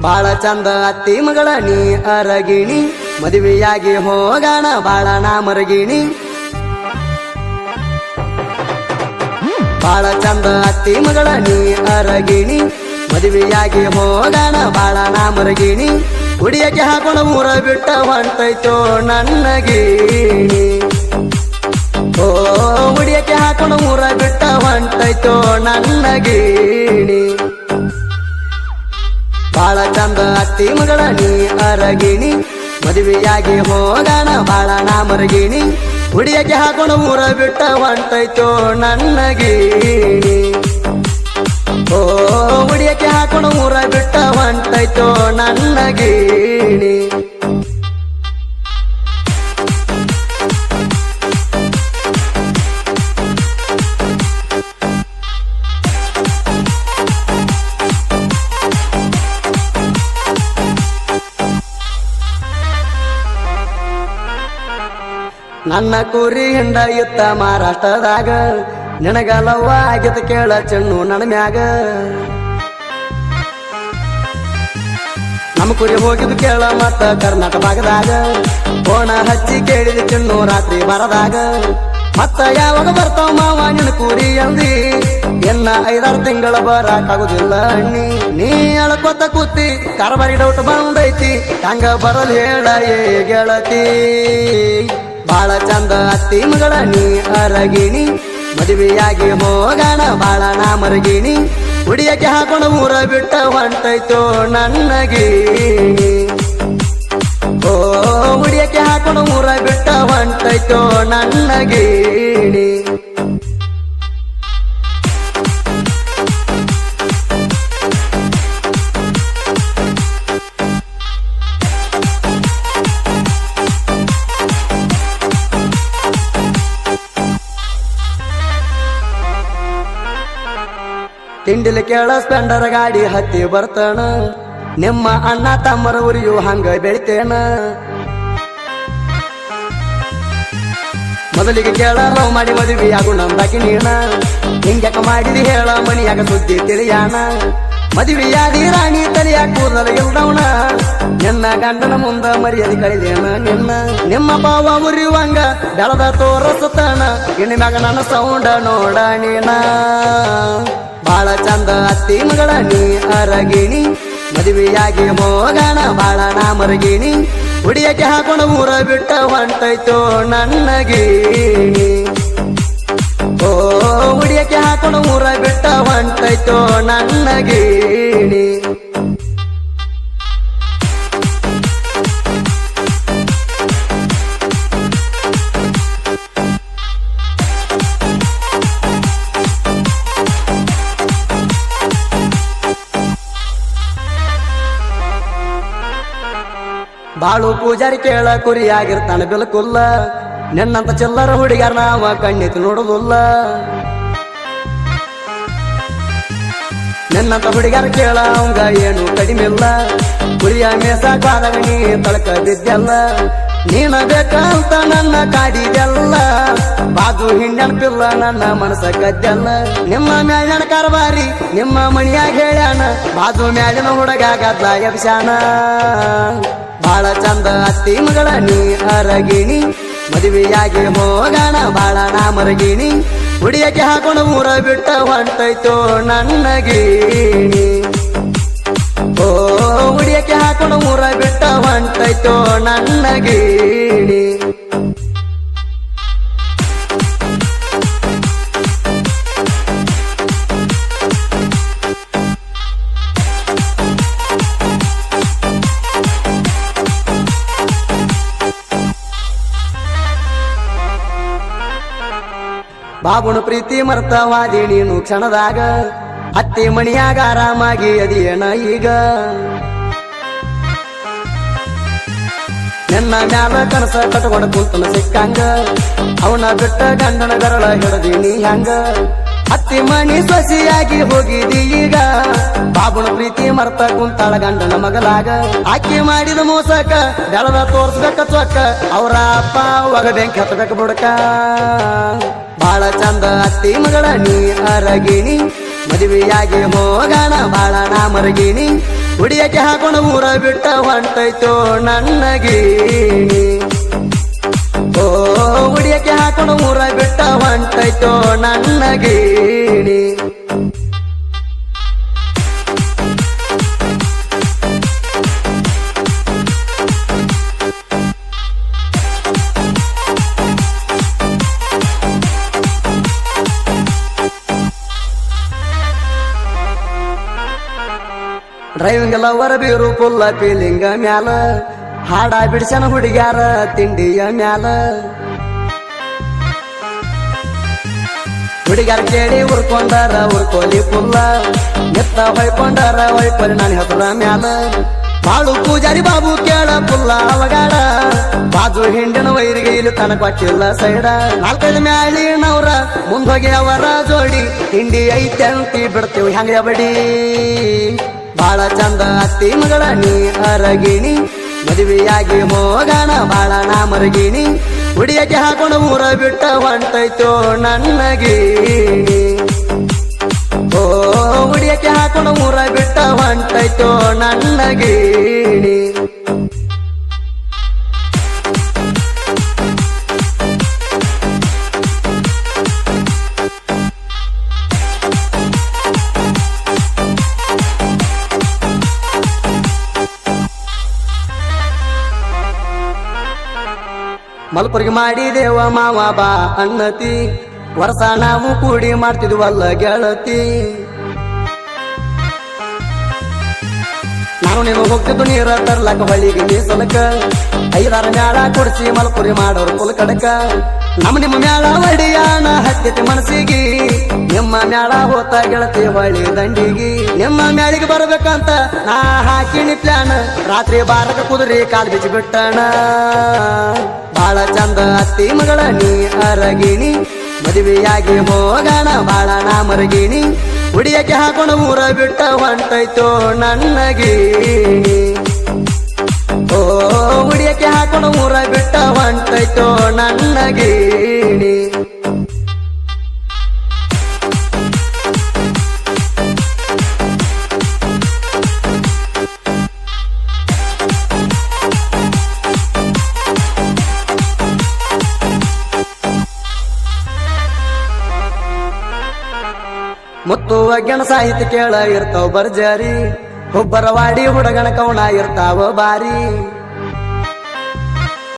ಬಾಳ ಚಂದ ಅತ್ತಿ ಮಗಳ ನೀ ಅರಗಿಣಿ. ಮದುವೆಯಾಗಿ ಹೋಗಣ ಬಾಳ ನಾ ಮರಗಿಣಿ. ಬಾಳ ಚಂದ ಅತ್ತಿ ಮಗಳ ನೀ ಅರಗಿಣಿ. ಮದುವೆಯಾಗಿ ಹೋಗಣ ಬಾಳ ನಾ ಮರಗಿಣಿ. ಕುಡಿಯಕ್ಕೆ ಹಾಕೊಂಡು ಊರ ಬಿಟ್ಟ ಹೊಂಟೈತೋ ನನ್ನ ಓ, ಹುಡಿಯಕ್ಕೆ ಹಾಕೊಂಡು ಊರ ಬಿಟ್ಟ ಹೊಂಟೈತೋ ನನ್ನ ಗೀಣಿ. ಬಾಳ ಚಂದ ಅತ್ತಿ ಮಗಳ ನೀ ಅರಗಿಣಿ. ಮದುವೆಯಾಗಿ ಹೋಗಣ ಬಾಳ ನಾ ಮರಗಿಣಿ. ಹುಡಿಯಕ್ಕೆ ಹಾಕೊಂಡು ಊರ ಬಿಟ್ಟ ಹೊಂಟೈತೋ ನನ್ನ ಓ, ಹುಡಿಯಕ್ಕೆ ಹಾಕೊಂಡು ಊರ ಬಿಟ್ಟ ಹೊಂಟೈತೋ ನನ್ನ ನನ್ನ ಕುರಿ ಹಿಂಡ ಇತ್ತ ಮಹಾರಾಷ್ಟ್ರದಾಗ ನಿನಗಲವ್ವ ಆಗಿತ ಕೇಳ ಚೆನ್ನು ನನ್ನ ಮ್ಯಾಗ. ನಮ್ಮ ಕುರಿ ಹೋಗಿದ್ ಕೇಳ ಮತ್ತ ಕರ್ನಾಟಕ ಭಾಗದಾಗ. ಕೋಣ ಹಚ್ಚಿ ಕೇಳಿದ ಚೆನ್ನು ರಾತ್ರಿ ಬರದಾಗ. ಮತ್ತ ಯಾವಾಗ ಬರ್ತಾವ ಮಾವ ನಿನ್ನ ಕುರಿ ಅಂದಿ. ಎನ್ನ ಐದಾರು ತಿಂಗಳ ಬರಾಕಾಗುದಿಲ್ಲ ಅಣ್ಣಿ. ನೀ ಅಳ್ಕೊತ ಕೂತಿ, ಕಾರ್ಬಾರಿ ಡೌಟ್ ಬಂದೈತಿ. ಹಂಗ ಬರಲ್ ಹೇಳ, ಏ ಗೆಳತಿ. ಬಾಳ ಚಂದ ಅತ್ತಿ ಮಗಳ ನೀ ಅರಗಿಣಿ. ಮದುವೆಯಾಗಿ ಹೋಗಣ ಬಾಳ ನಾ ಮರಗಿಣಿ. ಹುಡಿಯಕ್ಕೆ ಹಾಕೊಂಡು ಊರ ಬಿಟ್ಟ ಹೊಂಟೈತೋ ನನ್ನ ಓ ಹುಡಿಯಕ್ಕೆ ಹಾಕೊಂಡು ಊರ ಬಿಟ್ಟ ಹೊಂಟೈತೋ ನನ್ನ ತಿಂಡಿಲಿ ಕೇಳ ಸ್ಪೆಂಡರ್ ಗಾಡಿ ಹತ್ತಿ ಬರ್ತಾನ. ನಿಮ್ಮ ಅಣ್ಣ ತಮ್ಮರ ಉರಿಯು ಹಂಗ ಬೆಳಿತೇನ. ಮೊದಲಿಗೆ ಕೇಳ ನಾವು ಮಾಡಿ ಮದುವೆ ಆಗು ನಂದಾಕಿ ನೀಣ ಹಿಂಗ್ಯಾಕ ಮಾಡಿದಿ ಹೇಳ, ಮನಿಯಾಗ ಸುದ್ದಿ ತಿಳಿಯಾಣ ಮದುವೆಯಾದಿ ರಾಣಿ ತಲೆಯ ಕೂದಲ ಇಲ್ದವಣ ನಿನ್ನ ಗಂಡನ ಮುಂದ ಮರ್ಯಾದೆ ಕಳಿದೇನ ನಿನ್ನ. ನಿಮ್ಮ ಬಾವ ಉರಿಯುವಂಗ ಬೆಳದ ತೋರಸುತ್ತಾನ. ಇನ್ನು ಮ್ಯಾಗ ನನ್ನ ಸೌಂಡ ನೋಡ ನೀನ. ಬಾಳ ಚಂದ ಅತ್ತಿ ಮಗಳ ನೀ ಅರಗಿಣಿ. ಮದುವೆಯಾಗಿ ಮೋಗಣ ಬಾಳ ನಾ ಮರಗಿಣಿ. ಹುಡಿಯಕ್ಕೆ ಹಾಕೊಂಡು ಊರ ಬಿಟ್ಟ ಹೊಂಟೈತೋ ನನ್ನ ಓ, ಹುಡಿಯಕ್ಕೆ ಹಾಕೊಂಡು ಊರ ಬಿಟ್ಟ ಹೊಂಟೈತೋ ನನ್ನ ಬಾಳು ಪೂಜಾರಿ ಕೇಳ ಕುರಿಯಾಗಿರ್ತಾನೆ ಬಿಲ್ಕುಲ್ಲ. ನಿನ್ನಂತ ಚಿಲ್ಲರ ಹುಡುಗ್ಯಾರ ನಾವ ಕಣ್ಣಿತ್ತು ನೋಡುದಿಲ್ಲ. ನಿನ್ನಂತ ಹುಡುಗ್ಯಾರ ಕೇಳ ಅವಂಗ ಏನು ಕಡಿಮೆ ಇಲ್ಲ ಕುರಿಯ ಮೇಸಾಕಾದಾಗ ನೀ ತಳಕ ಬಿದ್ದೆಲ್ಲ. ನೀನ ಬೇಕಂತ ನನ್ನ ಕಾಡಿದೆಲ್ಲ. ಬಾಜು ಹಿಂಡೆನಪಿಲ್ಲ ನನ್ನ ಮನಸ ಕದ್ದೆಲ್ಲ. ನಿಮ್ಮ ಮ್ಯಾಲಿನ ಕಾರ್ಬಾರಿ, ನಿಮ್ಮ ಮಣಿಯಾಗ ಹೇಳ್ಯಾನ. ಬಾಜು ಮ್ಯಾಲಿನ ಹುಡುಗ ಗದ್ಲ ಬಾಳ ಚಂದ ಅತ್ತಿ ಮಗಳ ನೀ ಅರಗಿಣಿ. ಮದುವೆಯಾಗಿ ಹೋಗಣ ಬಾಳ ನಾ ಮರಗಿಣಿ. ಹುಡಿಯಕ್ಕೆ ಹಾಕೊಂಡು ಊರ ಬಿಟ್ಟ ಹೊಂಟೈತೋ ನನ್ನ ಗಿಣಿ. ಓ ಹುಡಿಯಕ್ಕೆ ಹಾಕೊಂಡು ಊರ ಬಿಟ್ಟ ಹೊಂಟೈತೋ ನನ್ನ ಗೀಣಿ. ಬಾಬುನ ಪ್ರೀತಿ ಮರ್ತವಾದಿ ನೀನು ಕ್ಷಣದಾಗ. ಅತ್ತಿ ಮಣಿಯಾಗ ಆರಾಮಾಗಿ ಅದಿಯಣ ಈಗ. ನಿನ್ನ ಮ್ಯಾಲ ಕನಸ ಕಟ್ಕೊಂಡ ಕೂತನ ಸಿಕ್ಕಂಗ. ಅವನ ಬಿಟ್ಟ ಗಂಡನ ಗರಳ ಹಿಡದೀನಿ ಹಂಗ. ಅತ್ತಿ ಮಣಿ ಸೊಸಿಯಾಗಿ ಹೋಗಿದಿ ಈಗ. ಬಾಬುನ ಪ್ರೀತಿ ಮರ್ತ ಕುಂತಾಳ ಗಂಡನ ಮಗಲಾಗ. ಆಕೆ ಮಾಡಿದ ಮೋಸಕ ಬೆಳದ ತೋರ್ಸ್ಬೇಕ ಚೊಕ್ಕ. ಅವರ ಅಪ್ಪ ಒಗ ಬೆಂಕಿ ಹತ್ಬೇಕ ಬುಡಕ. ಬಾಳ ಚಂದ ಅತ್ತಿ ಮಗಳ ನೀ ಅರಗಿಣಿ. ಮದುವೆಯಾಗಿ ಹೋಗಣ ಬಾಳ ನಾ ಮರಗಿಣಿ. ಹುಡಿಯಕ್ಕೆ ಹಾಕೊಂಡು ಊರ ಬಿಟ್ಟ ಹೊಂಟೈತೋ ನನ್ನ ಓ, ಹುಡಿಯಕ್ಕೆ ಹಾಕೊಂಡು ಊರ ಬಿಟ್ಟ ಹೊಂಟೈತೋ ನನ್ನ ಡ್ರೈವಿಂಗ್ ಲವರ್ ಬೀರು ಪುಲ್ಲ ಫೀಲಿಂಗ ಮ್ಯಾಲ ಹಾಡ ಬಿಡ್ಸನ ಹುಡುಗ್ಯಾರ ತಿಂಡಿಯ ಮ್ಯಾಲ ಹುಡುಗ್ಯಾರ ಕೇಳಿ ಉರ್ಕೊಂಡಾರ ಉರ್ಕೋಲಿ ಪುಲ್ಲ ಎತ್ತ ಹೊಯ್ಕೊಂಡಾರ ಹೊಯ್ಕೊಲಿ ನಾನು ಹೆಸರ ಮ್ಯಾಲ ಬಾಳು ಪೂಜಾರಿ ಬಾಬು ಕೇಳ ಪುಲ್ಲ ಅವಗಾಡ ಬಾಜು ಹಿಂಡಿನ ವೈರಿಗೆ ಇಲ್ಲಿ ತನಕ ಕೊಟ್ಟಿಲ್ಲ ಸೈಡ ನಾಲ್ಕೈದು ಮ್ಯಾಳಿ ನವರ ಮುಂದೋಗಿ ಅವರ ಜೋಡಿ ತಿಂಡಿ ಐತೆ ಅಂತಿ ಬಿಡ್ತೀವಿ ಹಂಗೆ ಬಡಿ ಬಾಳ ಚಂದ ಅತ್ತಿ ಮಗಳ ನೀ ಅರಗಿಣಿ. ಮದುವೆಯಾಗಿ ಹೋಗಣ ಬಾಳ ನಾ ಮರಗಿಣಿ. ಹುಡಿಯಕ್ಕೆ ಹಾಕೊಂಡು ಊರ ಬಿಟ್ಟ ಹೊಂಟೈತೋ ನನ್ನ ಓ ಹುಡಿಯಕ್ಕೆ ಹಾಕೊಂಡು ಊರ ಬಿಟ್ಟ ಹೊಂಟೈತೋ ನನ್ನ ಮಲ್ಪುರಿಗೆ ಮಾಡಿದೇವ ಮಾವ ಬಾ ಅನ್ನತಿ. ವರ್ಷ ನಾವು ಕೂಡಿ ಮಾಡ್ತಿದ್ವಲ್ಲ ಗೆಳತಿ. ನಾನು ನೀನು ಹೋಗ್ತಿದ್ದು ನೀರ ತರ್ಲಕ್ಕ ಹೊಳಿಗೆ ಮೀಸಲಕ ಐದಾರ ಮ್ಯಾಳ ಕುಡಿಸಿ ಮಲ್ಪುರಿ ಮಾಡೋರು ಕುಲ್ ಕಡಕ. ನಮ್ಮ ನಿಮ್ಮ ಮ್ಯಾಳ ಒಡಿಯಾಣ ಹತ್ತಿತಿ ಮನಸ್ಸಿಗೆ. ನಿಮ್ಮ ಮ್ಯಾಳ ಹೋತ ಗೆಳತಿ ಹೊಳಿ ದಂಡಿಗಿ. ನಿಮ್ಮ ಮ್ಯಾಳಿಗೆ ಬರ್ಬೇಕಂತ ನಾ ಹಾಕಿನಿ ಪ್ಲಾನ್ ರಾತ್ರಿ ಬಾರಕ ಕುದುರೆ ಕಾಲ್ ಬಿಚ್ಚಿ ಬಿಟ್ಟಣ. ಬಾಳ ಚಂದ ಅತ್ತಿ ಮಗಳ ನೀ ಅರಗಿಣಿ. ಮದುವೆಯಾಗಿ ಹೋಗಣ ಬಾಳ ನಾ ಮರಗಿಣಿ. ಹುಡಿಯಕ್ಕೆ ಹಾಕೊಂಡು ಊರ ಬಿಟ್ಟ ಹೊಂಟೈತೋ ನನ್ನಗೆ. ಓ ಹುಡಿಯಕ್ಕೆ ಹಾಕೊಂಡು ಊರ ಬಿಟ್ಟ ಹೊಂಟೈತೋ ನನ್ನ ಮುತ್ತು ಒಗ್ಗಣ ಸಾಹಿತ್ಯ ಕೇಳ ಇರ್ತಾವ ಬರ್ಜಾರಿ ಒಬ್ಬರ ವಾಡಿ ಹುಡುಗನ ಕೌಣ ಇರ್ತಾವ ಬಾರಿ